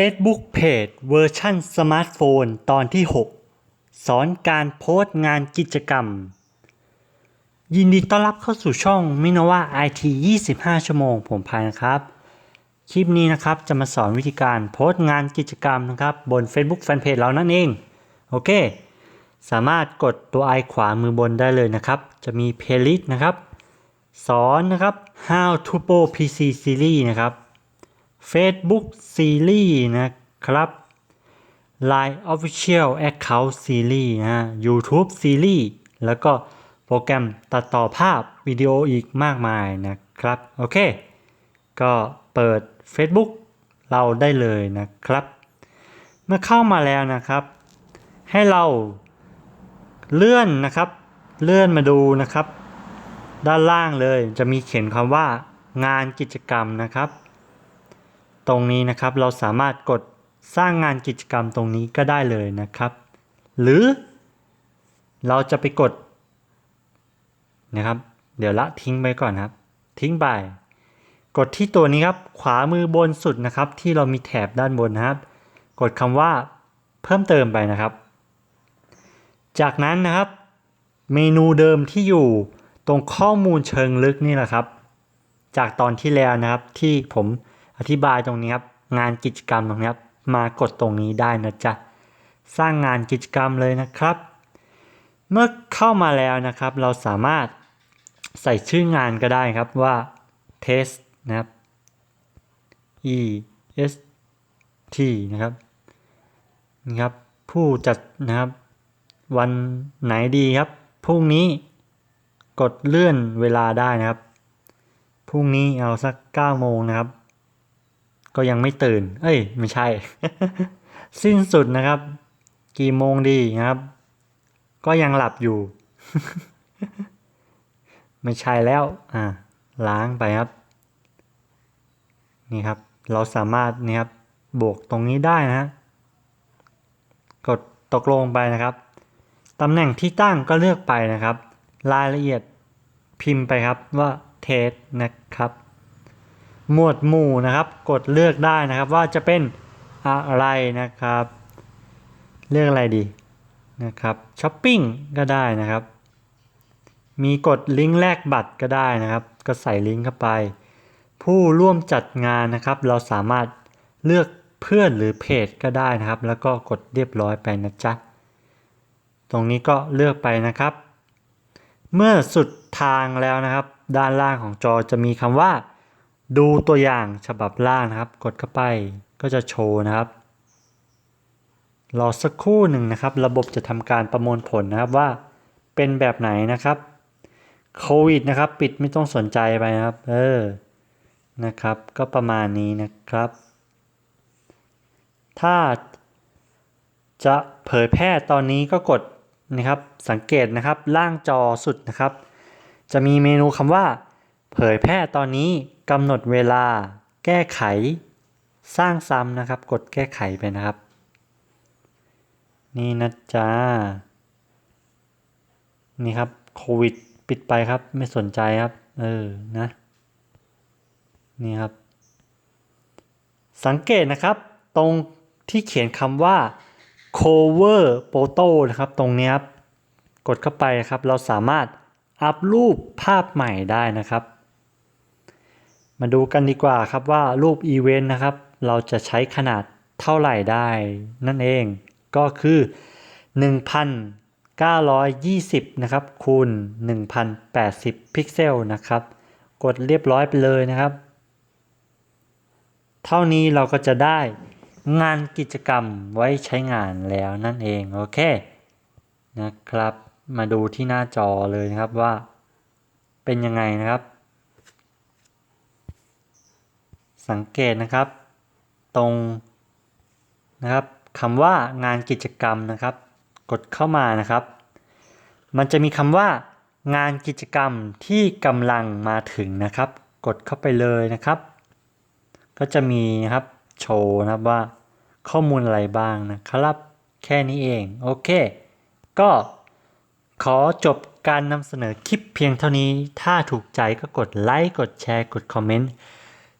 Facebook Page เวอร์ชันสมาร์ทโฟนตอนที่ 6 สอนการโพสต์งานกิจกรรม ยินดีต้อนรับเข้าสู่ช่องมินว่า IT 25 ชั่วโมงผมพายนะครับ คลิปนี้นะครับจะมาสอนวิธีการโพสต์งานกิจกรรมนะครับบน Facebook Fanpage เรานั่นเอง โอเค สามารถกดตัวไอขวามือบนได้เลยนะครับ จะมี Playlist นะครับ สอนนะครับ How to Pro PC Series นะครับ Facebook Series นะครับ Line Official Account Series นะ YouTube Series แล้วก็โปรแกรมตัดต่อภาพวิดีโออีกมากมายนะครับ โอเค ก็เปิด Facebook เราได้เลยนะครับ เมื่อเข้ามาแล้วนะครับ ให้เราเลื่อนนะครับ เลื่อนมาดูนะครับ ด้านล่างเลยจะมีเขียนคำว่างานกิจกรรมนะครับ ตรงนี้นะครับเราสามารถกดสร้างงานกิจกรรมตรงนี้ก็ได้เลยนะครับ หรือ เราจะไปกดนะครับ เดี๋ยวละทิ้งไปก่อนครับ ทิ้งไปกดที่ตัวนี้ครับ ขวามือบนสุดนะครับ ที่เรามีแถบด้านบนนะครับ กดคำว่าเพิ่มเติมไปนะครับ จากนั้นนะครับ เมนูเดิมที่อยู่ตรงข้อมูลเชิงลึกนี่แหละครับ จากตอนที่แล้วนะครับที่ผม อธิบายตรงนี้ครับงานกิจกรรมตรงนี้ครับมากดตรงนี้ได้นะจ๊ะสร้างงานกิจกรรมเลยนะครับ เมื่อเข้ามาแล้วนะครับ เราสามารถใส่ชื่องานก็ได้ครับว่า test นะครับ e s t นะครับนี่ครับ ผู้จัดนะครับ วันไหนดีครับพรุ่งนี้กดเลื่อนเวลาได้นะครับพรุ่งนี้เอาสัก9โมงนะครับ ก็ยังไม่ตื่น เอ้ย ไม่ใช่ สิ้นสุดนะครับ กี่โมงดีนะครับ ก็ยังหลับอยู่ ไม่ใช่แล้ว อ่า ล้างไปครับ นี่ครับ เราสามารถนี่ครับ บวกตรงนี้ได้นะฮะ กดตกลงไปนะครับตำแหน่งที่ตั้งก็เลือกไปนะครับ รายละเอียดพิมพ์ไปครับว่าเทสนะครับ หมวดหมู่นะครับ กดเลือกได้นะครับว่าจะเป็นอะไรนะครับ เลือกอะไรดีนะครับช้อปปิ้งก็ได้นะครับ มีกดลิงก์แลกบัตรก็ได้นะครับ ก็ใส่ลิงก์เข้าไป ผู้ร่วมจัดงานนะครับ เราสามารถเลือกเพื่อนหรือเพจก็ได้นะครับ แล้วก็กดเรียบร้อยไปนะจ๊ะตรงนี้ก็เลือกไปนะครับ เมื่อสุดทางแล้วนะครับ ด้านล่างของจอจะมีคำว่า ดูตัวอย่างฉบับล่างนะครับ กดเข้าไปก็จะโชว์นะครับ รอสักครู่หนึ่งนะครับ ระบบจะทำการประมวลผลนะครับว่าเป็นแบบไหนนะครับโควิดนะครับ ปิดไม่ต้องสนใจไปนะครับ เออนะครับ ก็ประมาณนี้นะครับ ถ้าจะเผยแพร่ตอนนี้ก็กดนะครับสังเกตนะครับ ล่างจอสุดนะครับ จะมีเมนูคำว่า เผยแพร่ตอนนี้กำหนดเวลา แก้ไข สร้างซ้ำนะครับ กดแก้ไขไปนะครับ นี่นะจ๊ะนี่ครับโควิดปิดไปครับ ไม่สนใจครับ เออนะ นี่ครับ สังเกตนะครับ ตรงที่เขียนคำว่า cover photo นะครับ ตรงนี้ครับ กดเข้าไปครับ เราสามารถอัพรูปภาพใหม่ได้นะครับ มาดูกันดีกว่าครับว่ารูปอีเวนต์นะครับ เราจะใช้ขนาดเท่าไหร่ได้ นั่นเองก็คือ 1920 นะครับคูณ 1080 พิกเซลนะครับ กดเรียบร้อยไปเลยนะครับ เท่านี้เราก็จะได้งานกิจกรรมไว้ใช้งานแล้วนั่นเอง โอเคนะครับ มาดูที่หน้าจอเลยนะครับว่าเป็นยังไงนะครับ สังเกตนะครับ ตรงนะครับคำว่างานกิจกรรมนะครับ กดเข้ามานะครับ มันจะมีคำว่า งานกิจกรรมที่กำลังมาถึงนะครับ กดเข้าไปเลยนะครับ ก็จะมีนะครับโชว์นะครับว่าข้อมูลอะไรบ้างนะครับแค่นี้เองโอเค ก็ขอจบการนำเสนอคลิปเพียงเท่านี้ ถ้าถูกใจก็กดไลค์ กดแชร์ กดคอมเมนต์